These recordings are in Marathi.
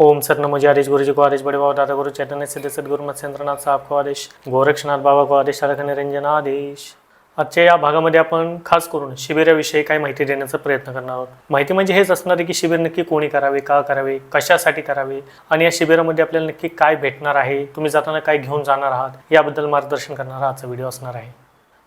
ओम सर नमो जी आदेश गुरुजी को आदेश बड़े बाबा दादा गुरु चैतन्य सिद्ध सद्गुरु मत्स्येंद्रनाथ साहब को आदेश गोरक्षनाथ बाबा को आदेश अलख निरंजन आदेश। आजच्या या भागामध्ये आपण खास करून शिबिराविषयी काही माहिती देण्याचा प्रयत्न करणार आहोत. माहिती म्हणजे हेच असणार आहे की शिबिर नक्की कोणी करावे का करावे कशासाठी करावे आणि या शिबिरामध्ये आपल्याला नक्की काय भेटणार आहे तुम्ही जाताना काय घेऊन जाणार आहात याबद्दल मार्गदर्शन करणारा आजचा व्हिडिओ असणार आहे.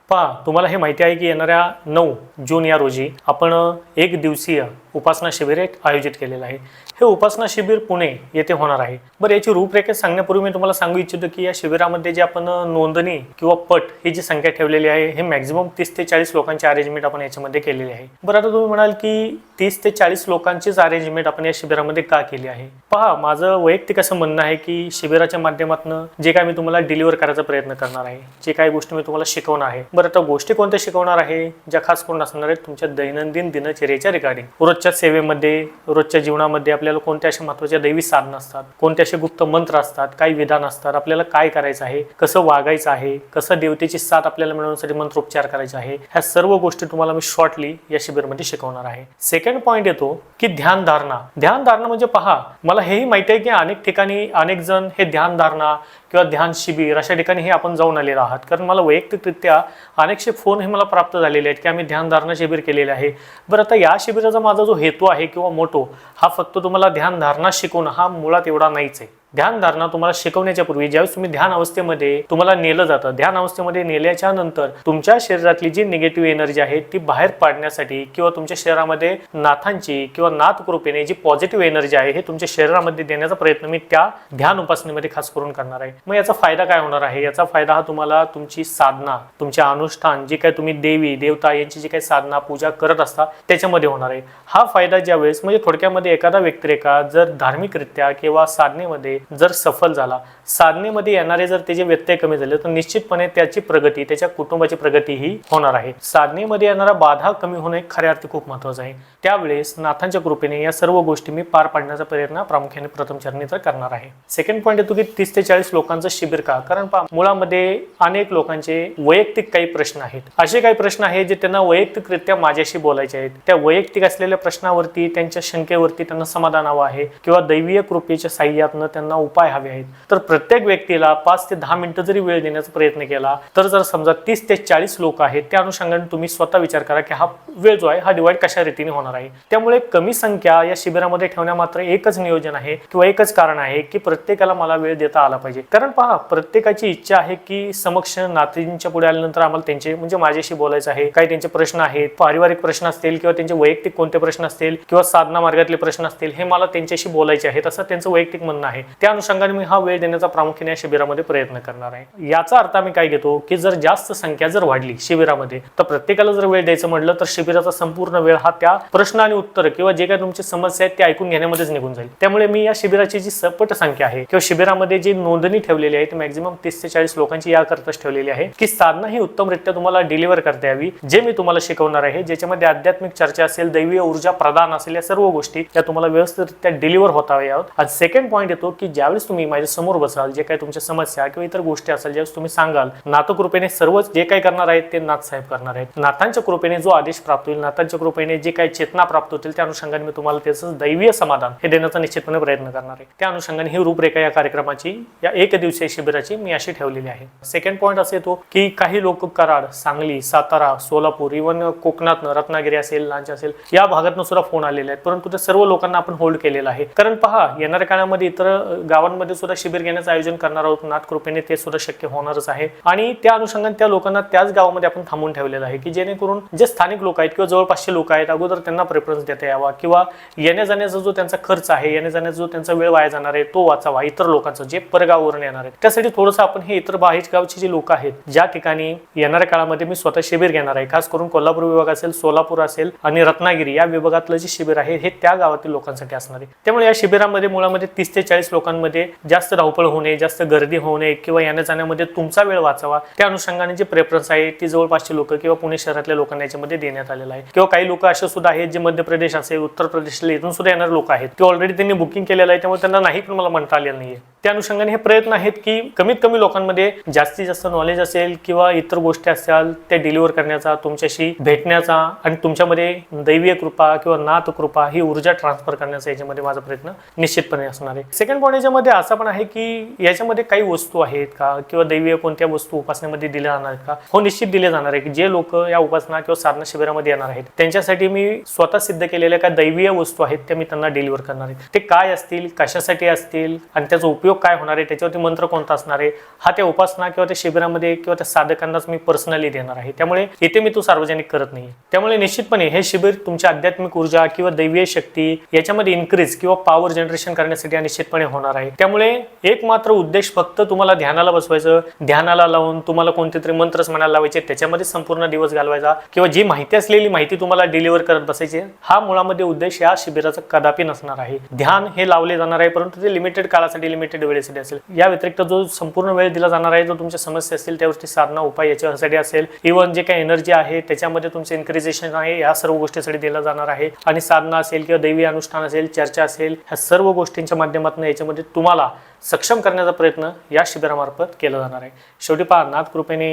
पहा तुम्हाला हे माहिती आहे की येणाऱ्या नऊ जून या रोजी आपण एक दिवसीय उपासना शिबिर एक आयोजित केलेलं आहे. हे उपासना शिबिर पुणे येथे होणार आहे. बरं याची रूपरेखा सांगण्यापूर्वी मी तुम्हाला सांगू इच्छितो की या शिबिरामध्ये जे आपण नोंदणी किंवा पट ही जी संख्या ठेवलेली आहे हे मॅक्झिमम तीस ते चाळीस लोकांची अरेंजमेंट आपण याच्यामध्ये केलेली आहे. बरं आता तुम्ही म्हणाल की तीस ते चाळीस लोकांचीच अरेंजमेंट आपण या शिबिरामध्ये का केली आहे? पहा माझं वैयक्तिक असं म्हणणं आहे की शिबिराच्या माध्यमातून जे काय मी तुम्हाला डिलिव्हर करायचा प्रयत्न करणार आहे जे काही गोष्टी मी तुम्हाला शिकवणार आहे बरं आता गोष्टी कोणत्या शिकवणार आहे ज्या खास करून असणार आहेत तुमच्या दैनंदिन दिनचर्येच्या रिगार्डिंग रोजच्या सेवेमध्ये रोजच्या जीवनामध्ये आपल्याला कोणत्या अशा महत्त्वाच्या दैवी साधनं असतात? कोणते असे गुप्त मंत्र असतात? काही विधान असतात? आपल्याला काय करायचं आहे? कसं वागायचं आहे? कसं देवतेची साथ आपल्याला मिळवण्यासाठी मंत्रोपचार करायचा आहे? ह्या सर्व गोष्टी तुम्हाला मी शॉर्टली या शिबिरमध्ये शिकवणार आहे. सेकंड पॉईंट येतो की ध्यान धारणा. ध्यान धारणा म्हणजे पहा मला हेही माहिती आहे की अनेक ठिकाणी अनेक जण हे ध्यान धारणा किंवा ध्यान शिबिर अशा ठिकाणी हे आपण जाऊन आलेलो आहात. कारण मला वैयक्तिकरित्या अनेकशे फोन हे मला प्राप्त झालेले आहेत की आम्ही ध्यानधारणा शिबिर केलेले आहे. बरं आता या शिबिराचा माझा जो हेतू आहे किंवा मोटो हा फक्त तुम्हाला ध्यानधारणा शिकवणं हा मुळात एवढा नाहीच आहे. ध्यान धारणा तुम्हाला शिकवण्याच्या पूर्वी ज्यावेळेस तुम्ही ध्यान अवस्थेमध्ये तुम्हाला नेलं जातं ध्यान अवस्थेमध्ये नेल्याच्या नंतर तुमच्या शरीरातली जी निगेटिव्ह एनर्जी आहे ती बाहेर पाडण्यासाठी किंवा तुमच्या शरीरामध्ये नाथांची किंवा नाथ कृपेने जी पॉझिटिव्ह एनर्जी आहे हे तुमच्या शरीरामध्ये देण्याचा प्रयत्न मी त्या ध्यान उपासनेमध्ये खास करून करणार आहे. मग याचा फायदा काय होणार आहे? याचा फायदा हा तुम्हाला तुमची साधना तुमचे अनुष्ठान जे काही तुम्ही देवी देवता यांची जी काही साधना पूजा करत असता त्याच्यामध्ये होणार आहे. हा फायदा ज्यावेळेस म्हणजे थोडक्यामध्ये एखादा व्यक्तिरेखा जर धार्मिकरित्या किंवा साधनेमध्ये जर सफल झाला साधनेमध्ये येणारे जर त्याचे व्यत्यय कमी झाले तर निश्चितपणे त्याची प्रगती त्याच्या कुटुंबाची प्रगती ही होणार आहे. साधनेमध्ये येणारा बाधा कमी होणे खऱ्या अर्थी खूप महत्वाचं आहे. त्यावेळेस नाथांच्या कृपेने या सर्व गोष्टी मी पार पाडण्याचा प्रयत्न प्रामुख्याने प्रथम चरणी तर करणार आहे. सेकंड पॉईंट येतो की तीस ते चाळीस लोकांचं शिबिर का? कारण पा मुळामध्ये अनेक लोकांचे वैयक्तिक काही प्रश्न आहेत. असे काही प्रश्न आहेत जे त्यांना वैयक्तिकरित्या माझ्याशी बोलायचे आहेत. त्या वैयक्तिक असलेल्या प्रश्नावरती त्यांच्या शंकेवरती त्यांना समाधान हवं आहे किंवा दैवीय कृपेच्या साह्यातनं त्यांना उपाय हवे आहेत. तर प्रत्येक व्यक्तीला पाच ते दहा मिनिटं जरी वेळ देण्याचा प्रयत्न केला तर जर समजा तीस ते चाळीस लोक आहेत त्या अनुषंगाने तुम्ही स्वतः विचार करा की हा वेळ जो आहे हा डिवाइड कशा रीतीने होणार आहे. त्यामुळे कमी संख्या या शिबिरामध्ये ठेवण्या मात्र एकच नियोजन आहे किंवा एकच कारण आहे की प्रत्येकाला मला वेळ देता आला पाहिजे. कारण पहा प्रत्येकाची इच्छा आहे की समक्ष नातींच्या पुढे आल्यानंतर आम्हाला त्यांचे म्हणजे माझ्याशी बोलायचं आहे काही त्यांचे प्रश्न आहेत पारिवारिक प्रश्न असतील किंवा त्यांचे वैयक्तिक कोणते प्रश्न असतील किंवा साधना मार्गातले प्रश्न असतील हे मला त्यांच्याशी बोलायचे आहेत असं त्यांचं वैयक्तिक म्हणणं आहे. त्या अनुषंगाने मी हा वेळ देण्याचा प्रामुख्याने या शिबिरामध्ये प्रयत्न करणार आहे. याचा अर्थ आम्ही काय घेतो की जर जास्त संख्या जर वाढली शिबिरामध्ये तर प्रत्येकाला जर वेळ द्यायचं म्हटलं तर शिबिराचा संपूर्ण वेळ हा त्या प्रश्न आणि उत्तर किंवा जे काही तुमची समस्या आहेत ते ऐकून घेण्यामध्येच निघून जाईल. त्यामुळे मी या शिबिराची जी सपट संख्या आहे किंवा शिबिरामध्ये जी नोंदणी ठेवलेली आहे ती मॅक्झिमम तीस ते चाळीस लोकांची याकरताच ठेवलेली आहे की साधना ही उत्तमरित्या तुम्हाला डिलिव्हर करता यावी जे मी तुम्हाला शिकवणार आहे ज्याच्यामध्ये आध्यात्मिक चर्चा असेल दैवीय ऊर्जा प्रदान असेल या सर्व गोष्टी त्या तुम्हाला व्यवस्थितरित्या डिलिव्हर होता यावं आणि सेकंड पॉईंट येतो की ज्यावेळेस तुम्ही माझ्यासमोर असाल जे काही तुमच्या समस्या किंवा इतर गोष्टी असेल ज्यावेळेस तुम्ही सांगाल नाथकृपेने सर्वच जे काही करणार आहेत ते नाथ साहेब करणार आहेत. नाथांच्या कृपेने जो आदेश प्राप्त होईल नाथांच्या कृपेने जे काही चेतना प्राप्त होतील त्या अनुषंगाने मी तुम्हाला त्याचं दैवीय समाधान हे देण्याचा निश्चितपणे प्रयत्न करणार आहे. त्या अनुषंगाने ही रूपरेखा या कार्यक्रमाची या एक दिवसीय शिबिराची मी अशी ठेवलेली आहे. सेकंड पॉईंट असे येतो की काही लोक कराड सांगली सातारा सोलापूर इव्हन कोकणातनं रत्नागिरी असेल लांच असेल या भागातनं सुद्धा फोन आलेले आहेत. परंतु त्या सर्व लोकांना आपण होल्ड केलेला आहे. कारण पहा येणाऱ्या काळामध्ये इतर गावांमध्ये सुद्धा शिबिर घेण्याचा आयोजन करणार आहोत. नाथ कृपेने ते सुद्धा शक्य होणारच आहे. आणि त्या अनुषंगाने त्या लोकांना त्याच गावामध्ये आपण थांबून ठेवलेलं आहे की जेणेकरून जे स्थानिक लोक आहेत किंवा जवळपासचे लोक आहेत अगोदर त्यांना प्रेफरन्स देता यावा किंवा येण्या जाण्याचा जो त्यांचा खर्च आहे येण्या जाण्याचा जो त्यांचा वेळ वाया जाणार आहे तो वाचावा इतर लोकांचं जे परगावावरून येणार आहे. त्यासाठी थोडंसं आपण हे इतर बाहेर गावचे जे लोक आहेत ज्या ठिकाणी येणाऱ्या काळामध्ये मी स्वतः शिबिर घेणार आहे खास करून कोल्हापूर विभाग असेल सोलापूर असेल आणि रत्नागिरी या विभागातलं जे शिबिर आहे हे त्या गावातील लोकांसाठी असणार आहे. त्यामुळे या शिबिरामध्ये मुळामध्ये तीस ते चाळीस लोकांमध्ये जास्त धावपळ होऊ नये जास्त गर्दी होऊ नये किंवा येण्या जाण्यामध्ये तुमचा वेळ वाचावा त्या अनुषंगाने जी प्रेफरन्स आहे ती जवळपासची लोक किंवा पुणे शहरातल्या लोकांना याच्यामध्ये देण्यात आलेलं आहे. किंवा काही लोक असे सुद्धा आहेत जे मध्य प्रदेश असेल उत्तर प्रदेशला इथून सुद्धा येणारे लोक आहेत. ते ऑलरेडी त्यांनी बुकिंग केलेलं आहे त्यामुळे त्यांना नाही पण मला म्हणता आलेलं नाहीये. त्या अनुषंगाने हे प्रयत्न आहेत की कमीत कमी लोकांमध्ये जास्तीत जास्त नॉलेज असेल किंवा इतर गोष्टी असाल त्या डिलिव्हर करण्याचा तुमच्याशी भेटण्याचा आणि तुमच्यामध्ये दैवीय कृपा किंवा नाथ कृपा ही ऊर्जा ट्रान्सफर करण्याचा याच्यामध्ये माझा प्रयत्न निश्चितपणे असणार आहे. सेकंड पॉईंट याच्यामध्ये असा पण आहे की याच्यामध्ये काही वस्तू आहेत का? किंवा दैवीय कोणत्या वस्तू उपासनेमध्ये दिल्या जाणार आहेत का? हो निश्चित दिले जाणार आहे की जे लोक या उपासना किंवा साधना शिबिरामध्ये येणार आहेत त्यांच्यासाठी मी स्वतः सिद्ध केलेल्या काही दैवीय वस्तू आहेत त्या मी त्यांना डिलिव्हर करणार आहे. ते काय असतील कशासाठी असतील आणि त्याचा उपयोग काय होणार आहे त्याच्यावरती मंत्र कोणता असणार आहे हा त्या उपासना किंवा त्या शिबिरामध्ये किंवा त्या साधकांनाच मी पर्सनली देणार आहे. त्यामुळे इथे मी तो सार्वजनिक करत नाही. त्यामुळे निश्चितपणे हे शिबिर तुमची आध्यात्मिक ऊर्जा किंवा दैवीय शक्ती याच्यामध्ये इन्क्रीज किंवा पॉवर जनरेशन करण्यासाठी निश्चितपणे होणार आहे. त्यामुळे एक मात्र उद्देश फक्त तुम्हाला ध्यानाला बसवायचं ध्यानाला लावून तुम्हाला कोणते तरी मंत्रच म्हणायला लावायचे त्याच्यामध्ये संपूर्ण दिवस घालवायचा किंवा जी माहिती असलेली माहिती तुम्हाला डिलिव्हर करत बसायची हा मुळामध्ये उद्देश या शिबिराचा कदापि नसणार आहे. ध्यान हे लावले जाणार आहे परंतु ते लिमिटेड काळासाठी लिमिटेड वेळेसाठी असेल. या व्यतिरिक्त जो संपूर्ण वेळ दिला जाणार आहे जो तुमच्या समस्या असतील त्यावरती साधना उपाय याच्यासाठी असेल. इव्हन जे काही एनर्जी आहे त्याच्यामध्ये तुमचे इन्क्रिजेशन आहे या सर्व गोष्टीसाठी दिला जाणार आहे. आणि साधना असेल किंवा दैवी अनुष्ठान असेल चर्चा असेल ह्या सर्व गोष्टींच्या माध्यमातून याच्यामध्ये तुम्हाला सक्षम करण्याचा प्रयत्न या शिबिरामार्फत केला जाणार आहे. शेवटी पहा नाथ कृपेने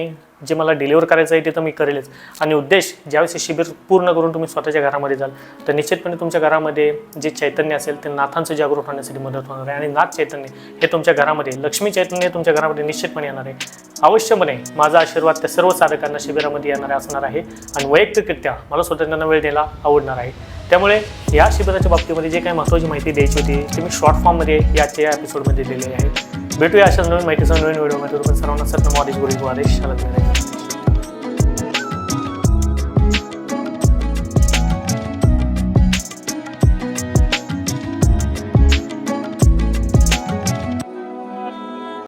जे मला डिलिव्हर करायचं आहे ते तर मी करेलच. आणि उद्देश ज्यावेळेस हे शिबिर पूर्ण करून तुम्ही स्वतःच्या घरामध्ये जाल तर निश्चितपणे तुमच्या घरामध्ये जे चैतन्य असेल ते नाथांचं जागृत होण्यासाठी मदत होणार आहे. आणि नाथ चैतन्य हे तुमच्या घरामध्ये लक्ष्मी चैतन्य तुमच्या घरामध्ये निश्चितपणे येणार आहे. अवश्यपणे माझा आशीर्वाद त्या सर्व साधकांना शिबिरामध्ये येणार असणार आहे. आणि वैयक्तिकरित्या मला स्वतः त्यांना वेळ द्यायला आवडणार आहे. त्यामुळे या शिबिराच्या बाबतीमध्ये जे काही महत्त्वाची माहिती द्यायची होती ती मी शॉर्ट फॉर्ममध्ये याच्या या एपिसोडमध्ये दिलेली आहे. भेटूया अशा नवीन माहितीचा नवीन व्हिडिओमध्ये. तुम्ही सर्वांना नमो आदेश गुरुजी आदेश शाळा